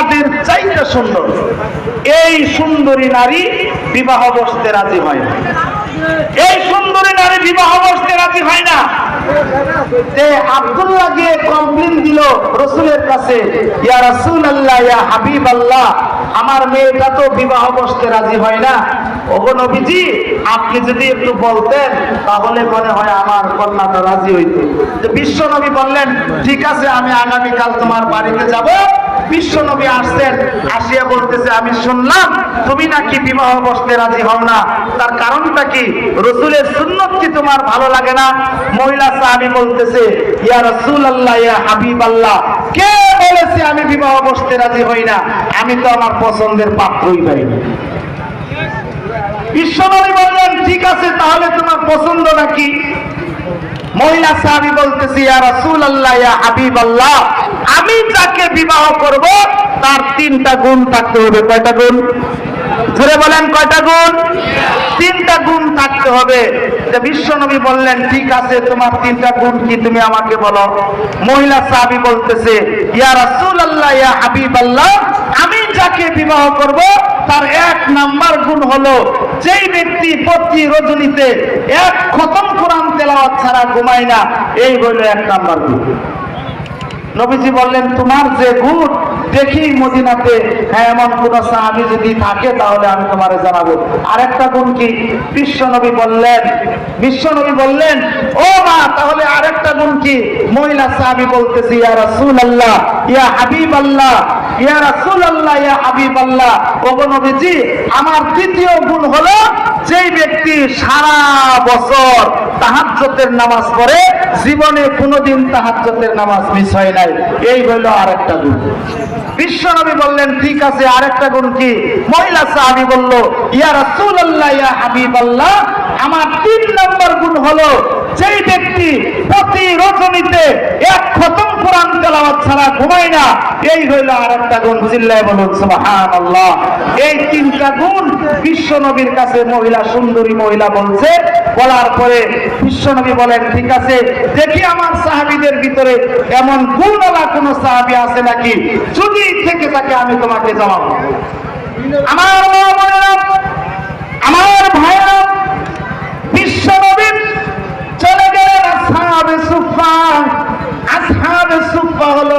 চাঁদের চাইতে সুন্দর। এই সুন্দরী নারী বিবাহ বসতে রাজি হয় না। এই সুন্দরী নারী বিবাহ বসতে রাজি হয় না। আব্দুল্লাহ গিয়ে কমপ্লেন দিল রসুলের কাছে, ইয়া রসুল আল্লাহ ইয়া হাবিব আল্লাহ আমার মেয়েটা তো বিবাহ বসতে রাজি হয় না। ওগো নবীজি, আপনি যদি একটু বলতেন, তাহলে মনে হয় আমার কন্যাটা রাজি হইতো। বিশ্ব নবী বললেন, ঠিক আছে, আমি আগামীকাল তোমার বাড়িতে যাব। বিশ্ব নবী আসছেন, আসিয়া বলতেছে, আমি শুনলাম তুমি নাকি বিবাহ বসতে রাজি হও না। তার কারণটা কি? রসুলের সুন্নত কি তোমার ভালো লাগে না? মহিলা সাহাবি বলতেছে, ইয়া রসুল আল্লাহ ইয়া হাবিব আল্লাহ কে বলেছে আমি বিবাহ বসতে রাজি হই না? আমি তো আমার পছন্দের পাত্রই পাইনি বিশ্বনবী বললেন, ঠিক আছে, তাহলে তোমার পছন্দ নাকি? মহিলা সাহাবি বলতেছি, ইয়া রাসূল আল্লাহ ইয়া হাবিব আল্লাহ আমি যাকে বিবাহ করব, তার তিনটা গুণ থাকতে হবে। কয়টা গুণ? ধরে বলেন কয়টা গুণ? তিনটা গুণ থাকতে হবে। বিশ্বনবী বললেন, ঠিক আছে, তোমার তিনটা গুণ কি তুমি আমাকে বলো? মহিলা সাহাবি বলতেছে, ইয়া রাসূল আল্লাহ ইয়া হাবিব আল্লাহ আমি যাকে বিবাহ করব, তার এক নাম্বার গুণ হলো, যেই ব্যক্তি প্রতি রজনীতে এক খতম কোরআন তেলাওয়াত ছাড়া ঘুমায় না, এই হলো এক নাম্বার গুণ। নবীজি বললেন, তোমার যে গুণ, দেখি মদিনাতে হ্যাঁ এমন কোন সাহাবি যদি থাকে, তাহলে আমি তোমারে জানাব। আর একটা গুণ কি? বিশ্ব নবী বললেন বিশ্ব নবী বললেন, ও মা, তাহলে আরেকটা গুণ কি? মহিলা সাহাবি বলতেছি, ইয়া রাসূলুল্লাহ, ইয়া হাবিব আল্লাহ হাবিব আমার তৃতীয় গুণ হলো যেই ব্যক্তি সারা বছর তাহাজ্জতের নামাজ পড়ে, জীবনে কোনোদিন তাহাজ্জতের নামাজ মিস হয় নাই। এই হইল আরেকটা গুণ। বিশ্বনবী বললেন, ঠিক আছে, আরেকটা গুণ কি? মহিলা সাহাবি বলল, ইয়া রাসূলুল্লাহ, ইয়া হাবিবাল্লাহ, আমার তিন নম্বর গুণ হলো যেই ব্যক্তি প্রতি রজনীতে এক খতম দেখি আমার সাহাবীদের ভিতরে এমন গুণওয়ালা কোন সাহাবী আছে নাকি? যদি থেকে থাকে আমি তোমাকে জানাব আমার আমার ভাইরা বিশ্বনবী চলে গেলেন আসহাবে সুফা আসহাবে সুফা হলো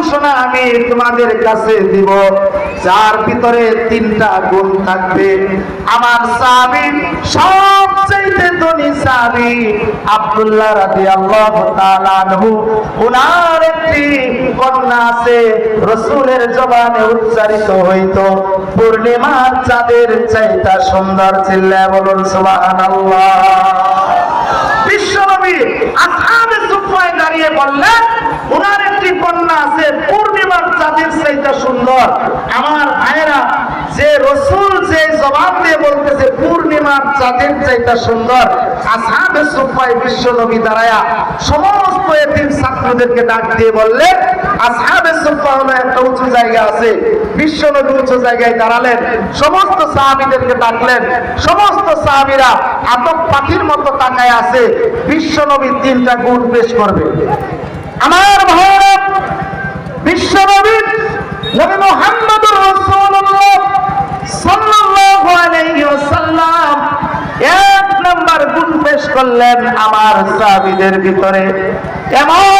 ঘোষণা আমি তোমাদের কাছে দিব। যার ভিতরে তিনটা গুণ থাকবে। আমার সাহাবী সবচেয়ে ধনী সাহাবী আব্দুল্লাহ রাদিয়াল্লাহু তাআলা আনহু। ওনার একটি কন্যা আছে, রসুলের জবানে উচ্চারিত হইতো, পূর্ণিমার চাঁদের চাইতা সুন্দর চিল্লা বলুন সুবহানাল্লাহ। বিশ্বনবী আসহাবে সুফায় দাঁড়িয়ে বললেন ওনার একটি কন্যা আছে পূর্ণিমার চাঁদের চাইতে সুন্দর। আমার ভাইয়েরা, যে রসুল যে জবাব দিয়ে বলতেছে, পূর্ণিমার চাঁদের চাইতে সুন্দর আসহাবে সুফায় বিশ্বনবী দাঁড়ায়া সমস্ত এতিম ছাত্রদেরকে ডাক দিয়ে বললেন তাকায় তিনটা গুণ করবে। আমার ভাইয়েরা করলেন আমার সাহাবিদের ভিতরে। এমন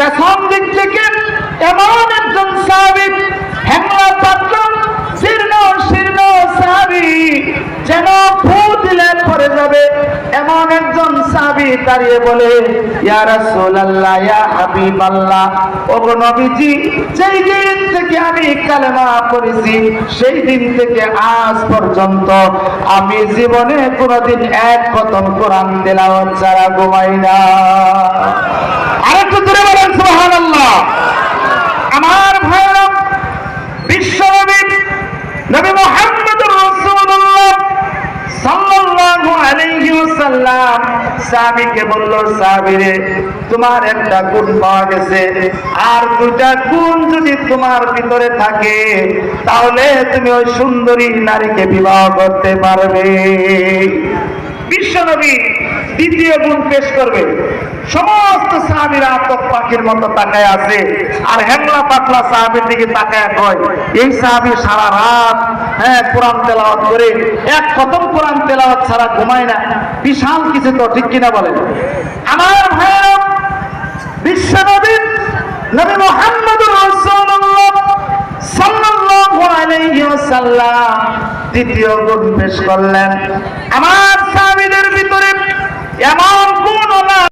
পেছন দিক থেকে এমন একজন সাহাবী হেমলা পাত্র, শীর্ণ শীর্ণ যেন ফু দিলে পরে যাবে। এমন একজন সাবি দাঁড়িয়ে বলে, ইয়া রাসূলুল্লাহ, ইয়া হাবিবাল্লাহ, ওগো নবীজি, যেই দিন থেকে আমি কালেমা পড়েছি, সেই দিন থেকে আজ পর্যন্ত আমি জীবনে কোনোদিন এক খতম কোরআন তেলাওয়াত ছাড়া ঘুমাই না আরেকটু দূরে বলেন সুবহানাল্লাহ আমার ভাইরা বিশ্বনবী নবী মুহাম্মদুর রাসূলুল্লাহ সাল্লাল্লাহু আলাইহি ওয়াসাল্লাম সাহাবীকে বলল, সাহাবীরে, তোমার একটা গুণ পাওয়া গেছে। আর দুটা গুণ যদি তোমার ভিতরে থাকে, তাহলে তুমি ওই সুন্দরী নারীকে বিবাহ করতে পারবে। বিশ্বনবী দ্বিতীয় গুণ পেশ করবে। সমস্ত সাহাবিরা আতক পাখির মতো তাকায় আছে। আর হ্যাংলা পাতলা সাহাবির দিকে তাকায় কয়, এই সাহাবি সারা রাত হ্যাঁ কোরআন তেলাওয়াত করে। এক খতম কোরআন তেলাওয়াত ছাড়া ঘুমায় না। বিশাল কিছু তো, ঠিক কিনা বলেন? আমার ভাইয়েরা, বিশ্বনবী, নবী মুহাম্মদুর রাসূলুল্লাহ সাল্লাল্লাহু আলাইহি ওয়াসাল্লাম দ্বিতীয় গুণ পেশ করলেন। আমার সাহাবীদের ভিতরে এমন গুণ